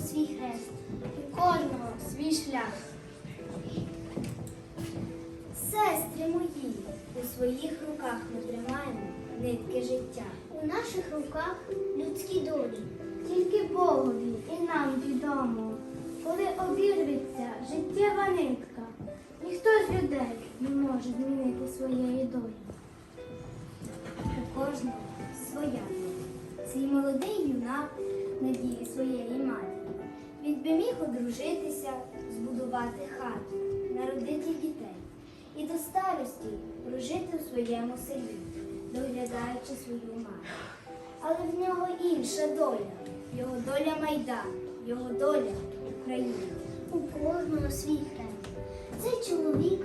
свій хрест. У кожного свій шлях. Сестри мої, у своїх руках ми тримаємо нитки життя. У наших руках людські долі. Тільки Богові і нам відомо, коли обірветься життєва нитка, ніхто з людей не може змінити своєї долі. У кожного своя. Цей молодий юнак надії своєї матері. Він би міг одружитися, збудувати хату, народити дітей і до старості прожити у своєму селі, доглядаючи свою мати. Але в нього інша доля. Його доля Майдан, його доля Україна. У кожного свій хрест. Цей чоловік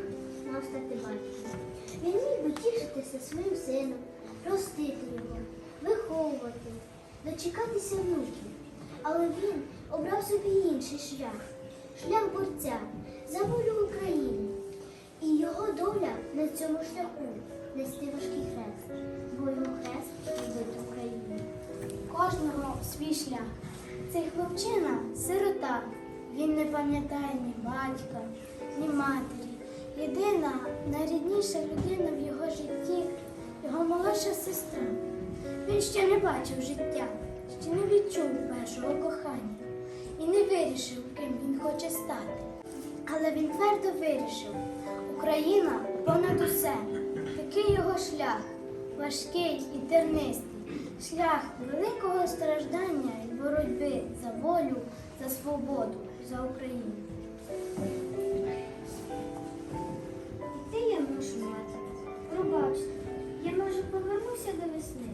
мав стати батьком. Він міг би тішитися своїм сином, ростити його, виховувати, дочекатися внуків. Але він обрав собі інший шлях шлях борця за волю України. І його доля на цьому шляху нести важкий хрест, бо його хрест любить Україну. Кожного свій шлях. Цей хлопчина сирота. Він не пам'ятає ні батька, ні матері. Єдина найрідніша людина в його житті його молодша сестра. Він ще не бачив життя, ще не відчув першого кохання і не вирішив, ким він хоче стати. Але він твердо вирішив, Україна понад усе. Такий його шлях, важкий і тернистий, шлях великого страждання і боротьби за волю, за свободу, за Україну. Йти я мушу мати. Пробачте, я може повернуся до весни.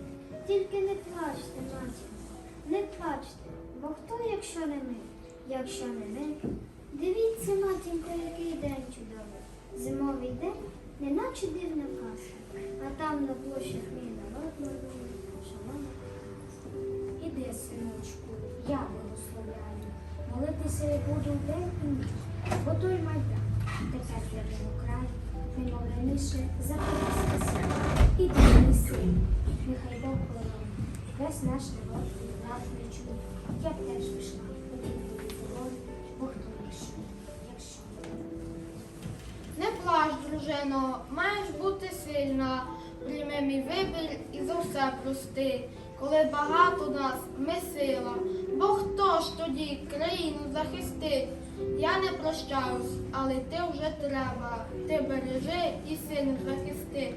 Тільки не плачте, матінко, не плачте, бо хто, якщо не ми? Якщо не ми, Дивіться, матінко, який день чудовий. Зимовий день, неначе дивна казка. А там на площах мій народ малює, шалом. іди, синочку, я благословляю. Молитися я буду день і ніч, бо той майдан, тепер для мого краю, немов раніше запитися. Іди, мій син, нехай Бог хоронить, весь наш народ і. Я б Не плач, дружино, маєш бути сильна. Прийми мій вибір і за все прости. Коли багато нас, ми сила. Бо хто ж тоді країну захистить? Я не прощаюсь, але ти вже треба. Ти бережи і сильно захисти.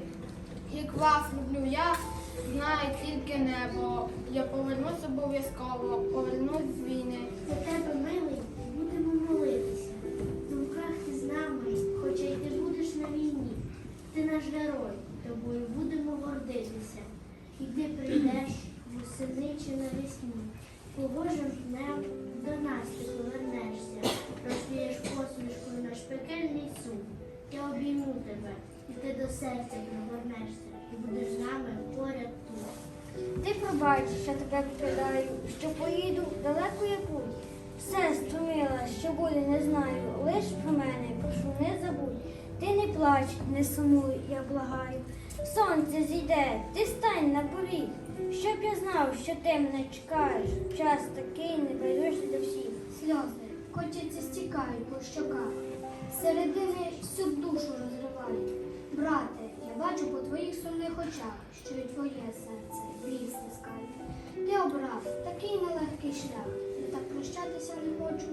Як вас люблю я, знає тільки небо. Я повернусь обов'язково, повернусь з війни. За тебе, милий, будемо молитися. В думках ти з нами, хоча й ти будеш на війні. Ти наш герой, тобою будемо гордитися. І ти прийдеш восени чи навесні. Погожим днем до нас ти повернешся. Розкриєш посмішкою наш пекельний сум. Я обійму тебе, і ти до серця пригорнешся, і будеш з нами поряд тут. Ти пробач, що тебе покидаю, що поїду далеко я путь. Все стомила, що буде, не знаю. Лиш про мене, прошу, не забудь. Ти не плач, не сумуй, я благаю. Сонце зійде, ти стань на поріг, щоб я знав, що ти мене чекаєш. Час такий не байдужий до всіх. Сльози котяться стікають по щоках. Середини всю душу розривають. Брате, я бачу по твоїх сумних очах, що і твоє серце біль стискає. Ти обрав такий нелегкий шлях, я так прощатися не хочу.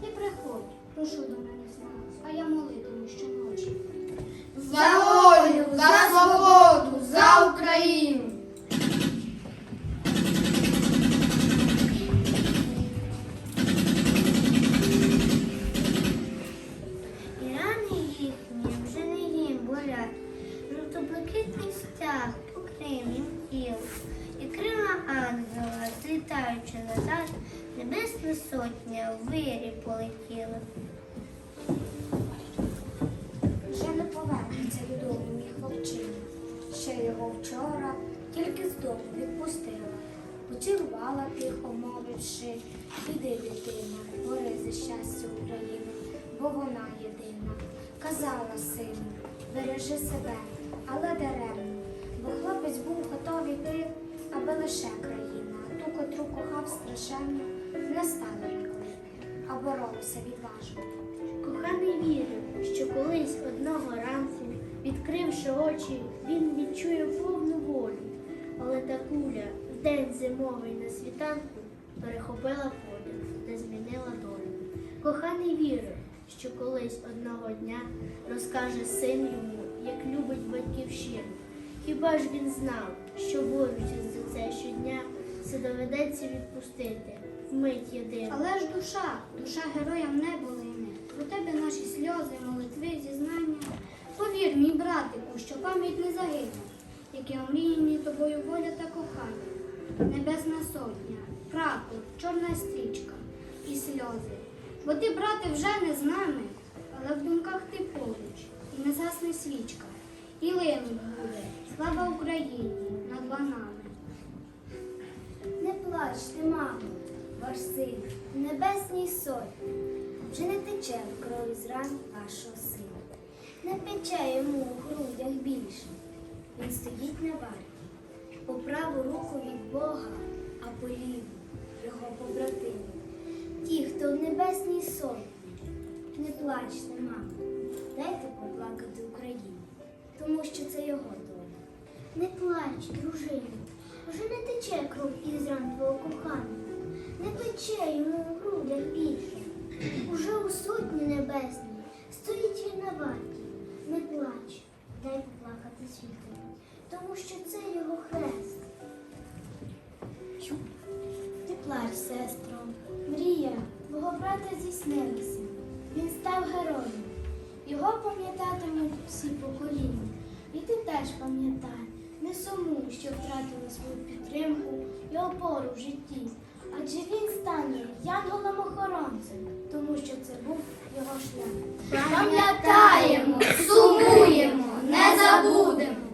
Ти приходь, прошу до мене знак, а я молитиму щоночі. За волю, за свободу, за Україну! Жовто-блакитний стяг їм тіло. І крила ангела, злітаючи назад, небесна сотня в вирі полетіла. Вже не повернеться додому мій хлопчина. Ще його вчора тільки з дому відпустила. Поцілувала тихо, мовивши, іди, дитина, бори за щастя України, бо вона єдина. Казала сину, бережи себе, але даремно, бо хлопець був готовий пив, аби лише країна, ту, котру кохав страшенно, не стала а боролася відважно. Коханий вірив, що колись одного ранку, відкривши очі, він відчує повну волю. Але та куля в день зимовий на світанку перехопила подих та змінила долю. Коханий вірив, що колись одного дня розкаже син йому, як любить батьківщину. Хіба ж він знав, що борючись за це щодня, все доведеться відпустити вмить єдину. Але ж душа, душа героям не болине. Про тебе наші сльози, молитви, зізнання. Повір, мій братику, що пам'ять не загине, яке омріяні тобою воля та кохання. Небесна сотня, прапор, чорна стрічка і сльози. Бо ти, брате, вже не з нами, але в думках ти поруч, і не згасне свічка. І линуть буде, слава Україні над ланами. Не плачте, мамо, ваш син небесній сотні. Вже не тече кров із ран вашого сина. Не пече йому у грудях більше. Він стоїть на варті. По праву руку від Бога, а по ліву його побратими. Небесній сотні. Не плачте, мамо, дайте поплакати Україні, тому що це його доля. Не плач, дружино, вже не тече кров із ран твого коханого, не пече йому у грудях більше. Уже у сотні небесній стоїть він на варті. Не плач, дай поплакати світові, тому що це його хрест. Ти плач, сестро, брата здійснилася. Він став героєм. Його пам'ятатимуть всі покоління. І ти теж пам'ятай, не сумуй, що втратила свою підтримку і опору в житті. Адже він стане янголом-охоронцем, тому що це був його шлях. Пам'ятаємо, сумуємо, не забудемо.